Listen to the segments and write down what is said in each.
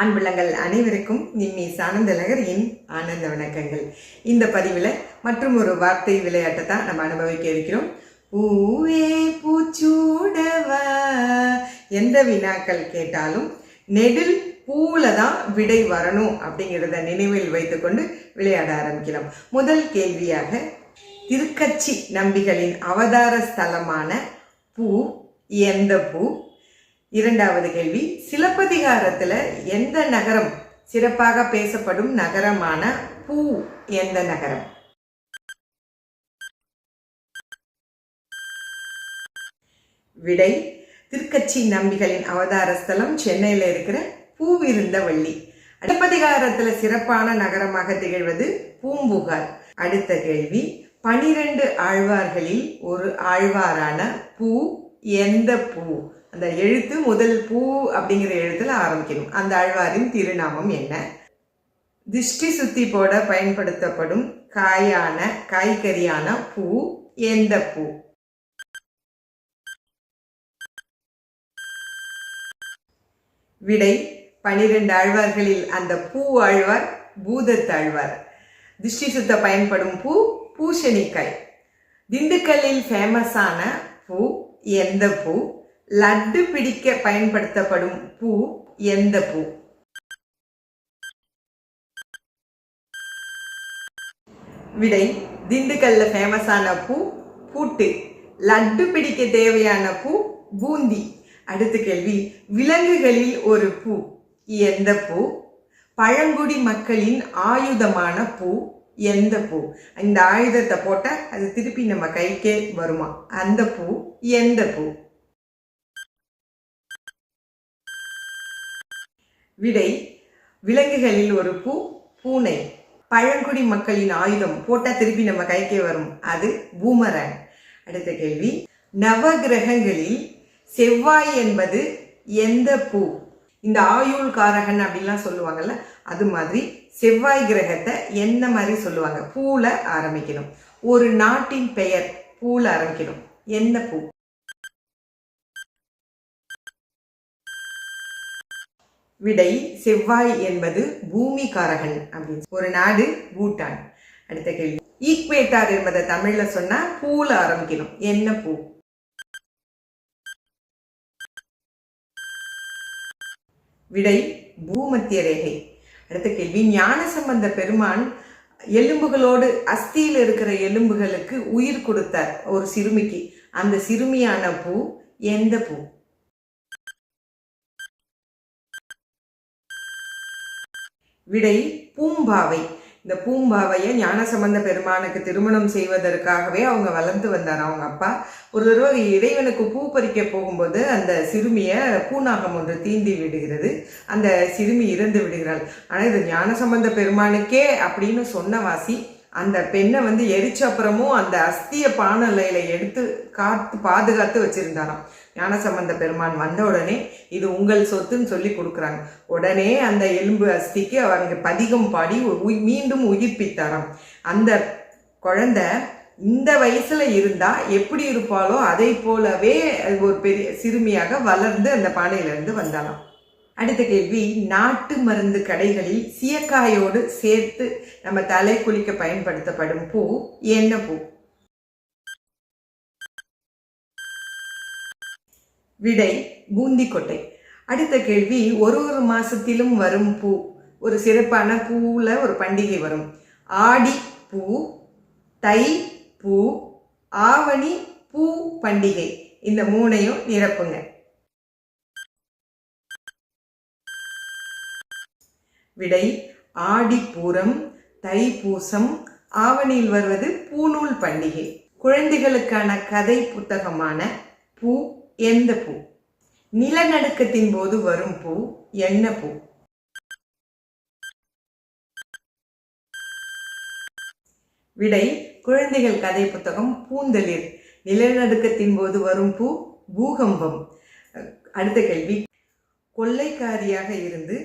அன்புள்ளங்கள் அனைவருக்கும் நிம்மி சானந்தலகரின் ஆனந்த வணக்கங்கள். இந்த பதிவில் மற்றும் ஒரு வார்த்தை விளையாட்டை தான் நம்ம அனுபவிக்க இருக்கிறோம். ஊவே பூச்சூடவா? எந்த வினாக்கள் கேட்டாலும் நெடில் பூவில் தான் விடை வரணும் அப்படிங்கிறத நினைவில் வைத்துக்கொண்டு விளையாட ஆரம்பிக்கலாம். முதல் கேள்வியாக திருக்கச்சி நம்பிகளின் அவதார ஸ்தலமான பூ எந்த பூ? இரண்டாவது கேள்வி. சிலப்பதிகாரத்துல எந்த நகரம் சிறப்பாக பேசப்படும் நகரமான பூ எந்த நகரம்? விடை திருக்கச்சி நம்பிகளின் அவதார ஸ்தலம் சென்னையில் இருக்கிற பூவிருந்தவள்ளி. சிலப்பதிகாரத்தில் சிறப்பான நகரமாக திகழ்வது பூம்புகார். அடுத்த கேள்வி பனிரெண்டு ஆழ்வார்களில் ஒரு ஆழ்வாரான பூ எந்த பூ? அந்த எழுத்து முதல் பூ அப்படிங்கிற எழுத்துல ஆரம்பிக்கணும். அந்த ஆழ்வாரின் திருநாமம் என்ன? திஷ்டி சுத்தி போட பயன்படுத்தப்படும் காயான காய்கறியான பூ எந்த பூ? விடை பனிரெண்டு ஆழ்வார்களில் அந்த பூ ஆழ்வார் பூதத்தாழ்வார் திஷ்டி சுத்த பயன்படும் பூ பூசணிக்காய். திண்டுக்கல்லில் ஃபேமஸான பூ எந்த பூ? லட்டு பிடிக்க பயன்படுத்தப்படும் பூ எந்த பூ? விடை திண்டுக்கல்ல ஃபேமஸான பூ பூட்டு. லட்டு பிடிக்க தேவையான பூ பூந்தி. அடுத்த கேள்வி விலங்குகளில் ஒரு பூ எந்த பூ? பழங்குடி மக்களின் ஆயுதமான பூ எந்த பூ? இந்த ஆயுதத்தை போட்டால் அது திருப்பி நம்ம கைக்கே வருமா? அந்த பூ எந்த பூ? விடை விலங்குகளில் ஒரு பூ பூனை. பழங்குடி மக்களின் ஆயுதம் போட்டால் திருப்பி நம்ம கைக்கே வரும். அது பூமரன் அடுத்த கேள்வி. நவகிரகங்களில் செவ்வாய் என்பது எந்த பூ? இந்த ஆயுள் காரகன் அப்படிலாம் சொல்லுவாங்கல்ல அது மாதிரி செவ்வாய் கிரகத்தை என்ன மாதிரி சொல்லுவாங்க? பூல ஆரம்பிக்கணும். ஒரு நாட்டின் பெயர் பூல ஆரம்பிக்கணும். என்ன பூ? விடை செவ்வாய் என்பது பூமி காரகன் அப்படின்னு. ஒரு நாடு பூட்டான். அடுத்த கேள்வி. ஈக்வேட்டார் என்பதை தமிழ்ல சொன்னா பூல ஆரம்பிக்கணும். என்ன பூ விடை பூமத்திய ரேகை. அடுத்த கேள்வி. ஞானசம்பந்த பெருமான் எலும்புகளோடு அஸ்தியில் இருக்கிற எலும்புகளுக்கு உயிர் கொடுத்தார். ஒரு சிறுமிக்கு. அந்த சிறுமியான பூ எந்த பூ? விடை பூம்பாவை. இந்த பூம்பாவையை ஞானசம்பந்த பெருமானுக்கு திருமணம் செய்வதற்காகவே அவங்க வளர்ந்து வந்தார் அவங்க அப்பா. ஒரு தடவை இறைவனுக்கு பூ பறிக்க போகும்போது அந்த சிறுமியை பூநாகம் ஒன்று தீண்டி விடுகிறது. அந்த சிறுமி இறந்து விடுகிறாள். ஆனால் இது ஞானசம்பந்த பெருமானுக்கே அப்படின்னு சொன்ன வாசி அந்த பெண்ணை வந்து எரிச்ச அப்புறமும் அந்த அஸ்திய பானலையில எடுத்து காத்து பாதுகாத்து வச்சிருந்தாராம். ஞானசம்பந்த பெருமான் வந்த உடனே இது உங்கள் சொத்துன்னு சொல்லி கொடுக்குறாங்க. உடனே அந்த எலும்பு அஸ்திக்கு அவங்க பதிகம் பாடி மீண்டும் உயிர்ப்பித்தாராம். அந்த குழந்தை இந்த வயசுல இருந்தா எப்படி இருப்பாளோ அதை போலவே அது ஒரு பெரிய சிறுமியாக வளர்ந்து அந்த பானையிலிருந்து வந்தாலாம் அடுத்த கேள்வி நாட்டு மருந்து கடைகளில் சீயக்காயோடு சேர்த்து நம்ம தலை குளிக்க பயன்படுத்தப்படும் பூ என்ன பூ? விடை பூந்திக்கொட்டை. அடுத்த கேள்வி ஒரு ஒரு மாசத்திலும் வரும் பூ. ஒரு சிறப்பான பூவில் ஒரு பண்டிகை வரும். ஆடி பூ தை பூ ஆவணி பூ பண்டிகை. இந்த மூணையும் நிரப்புங்க. விடை ஆடிப்பூரம் தைப்பூசம் ஆவணியில் வருவது பூநூல் பண்டிகை. குழந்தைகளுக்கான கதை புத்தகமான பூ எந்த பூ? நிலநடுக்கத்தின் போது வரும் பூ என்ன பூ? விடை குழந்தைகள் கதை புத்தகம் பூந்தளிர். நிலநடுக்கத்தின் போது வரும் பூ பூகம்பம். அடுத்த கேள்வி. கொள்ளைக்காரியாக இருந்து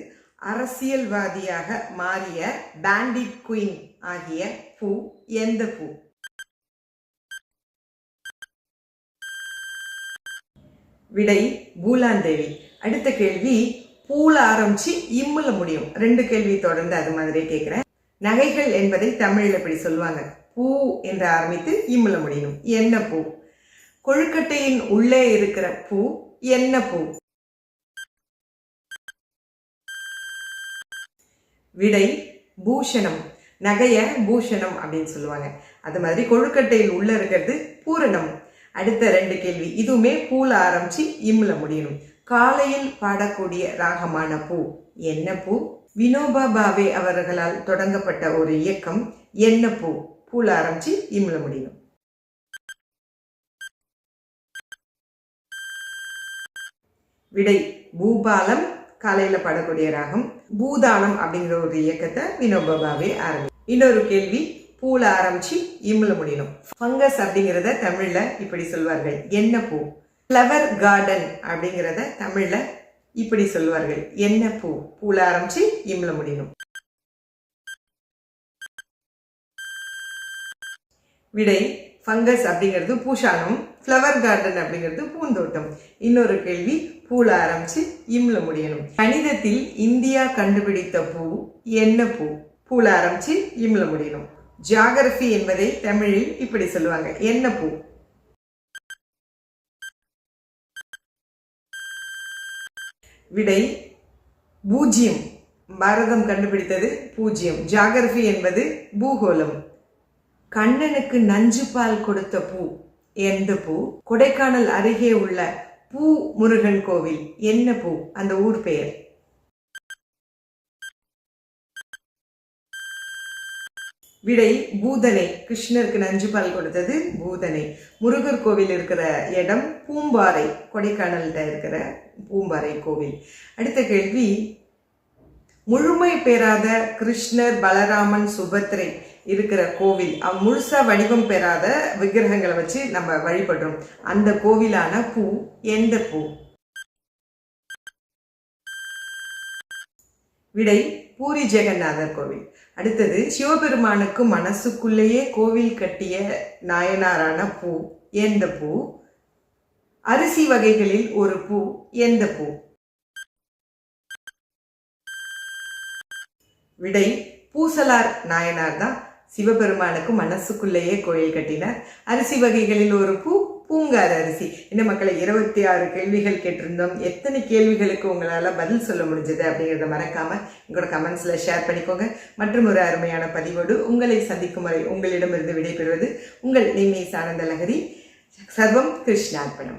அரசியல்வாதியாக மாறிய பேண்டிட் குயின் ஆகிய பூ எந்த பூ? விடை பூலாந்தேவி. அடுத்த கேள்வி பூல ஆரம்பிச்சு இம்முல முடியும். ரெண்டு கேள்வி தொடர்ந்து அது மாதிரி கேட்குறேன் நகைகள் என்பதை தமிழில் இப்படி சொல்லுவாங்க? பூ என்று ஆரம்பித்து இம்முல முடியும். என்ன பூ? கொழுக்கட்டையின் உள்ளே இருக்கிற பூ என்ன பூ? விடை பூஷணம். நகைய பூஷணம் அப்படின்னு சொல்லுவாங்க. அது மாதிரி கொழுக்கட்டையில் உள்ள இருக்கிறது பூரணம். அடுத்த ரெண்டு கேள்வி. இதுவுமே பூல ஆரம்பிச்சு இம்ல முடியணும். காலையில் பாடக்கூடிய ராகமான பூ. என்ன பூ? வினோபா பாவே அவர்களால் தொடங்கப்பட்ட ஒரு இயக்கம் என்ன பூ? பூல ஆரம்பிச்சு இம்ல முடியணும். விடை பூபாலம் காலையில பாடக்கூடிய ராகம். பூதானம் அப்படிங்கிற ஒரு இயக்கத்தை வினோபா பாவே ஆரம்பி இன்னொரு கேள்வி பூல ஆரம்பிச்சு இம்மில் முடியணும். ஃபங்கஸ் அப்படிங்கிறத தமிழில் இப்படி சொல்வார்கள். என்ன பூ? ஃப்ளவர் கார்டன் அப்படிங்கிறத தமிழில் இப்படி சொல்வார்கள். என்ன பூ? பூல ஆரம்பிச்சு இம்மில் முடியணும். விடை ஃபங்கஸ் அப்படிங்கிறது பூஷானம் ஃப்ளவர் கார்டன் அப்படிங்கிறது பூந்தோட்டம். இன்னொரு கேள்வி பூல ஆரம்பிச்சு இம்ல முடியணும். கணிதத்தில் இந்தியா கண்டுபிடித்த பூ என்ன பூ? பூல ஆரம்பிச்சு இம்ல முடியணும். ஜியாகிரபி என்பதை தமிழில் இப்படி சொல்லுவாங்க. என்ன பூ? விடை பூஜ்ஜியம் பாரதம் கண்டுபிடித்தது பூஜ்ஜியம் ஜியாகிரபி என்பது பூகோளம். கண்ணனுக்கு நஞ்சு பால் கொடுத்த பூ. எந்த பூ? கொடைக்கானல் அருகே உள்ள பூ முருகன் கோவில். என்ன பூ? அந்த ஊர் பெயர். விடை பூதனை. கிருஷ்ணருக்கு நஞ்சு பால் கொடுத்தது பூதனை. முருகர் கோவில் இருக்கிற இடம் பூம்பாறை கொடைக்கானல்கிட்ட இருக்கிற பூம்பாறை கோவில். அடுத்த கேள்வி முழுமை பெறாத கிருஷ்ணர் பலராமன் சுபத்ரை இருக்கிற கோவில். அவ் முழுசா வடிவம் பெறாத விக்கிரகங்களை வச்சு நம்ம வழிபடுறோம். அந்த கோவிலான பூ எந்த பூ? விடை பூரி ஜெகநாதர் கோவில். அடுத்தது சிவபெருமானுக்கு மனசுக்குள்ளேயே கோவில் கட்டிய நாயனாரான பூ எந்த பூ? அரிசி வகைகளில் ஒரு பூ எந்த பூ? விடை பூசலார் நாயனார் தான் சிவபெருமானுக்கு மனசுக்குள்ளேயே கோயில் கட்டினார். அரிசி வகைகளில் ஒரு பூ பூங்கார் அரிசி. இந்த மக்களை இருபத்தி ஆறு கேள்விகள் கேட்டிருந்தோம். எத்தனை கேள்விகளுக்கு உங்களால் பதில் சொல்ல முடிஞ்சது அப்படிங்கிறத மறக்காம உங்களோட கமெண்ட்ஸில் ஷேர் பண்ணிக்கோங்க. மற்றும் ஒரு அருமையான பதிவோடு உங்களை சந்திக்கும் வரை உங்களிடமிருந்து விடைபெறுவது உங்கள் நிமேஷ் ஆனந்த லகரி சர்வம் கிருஷ்ணார்ப்பணம்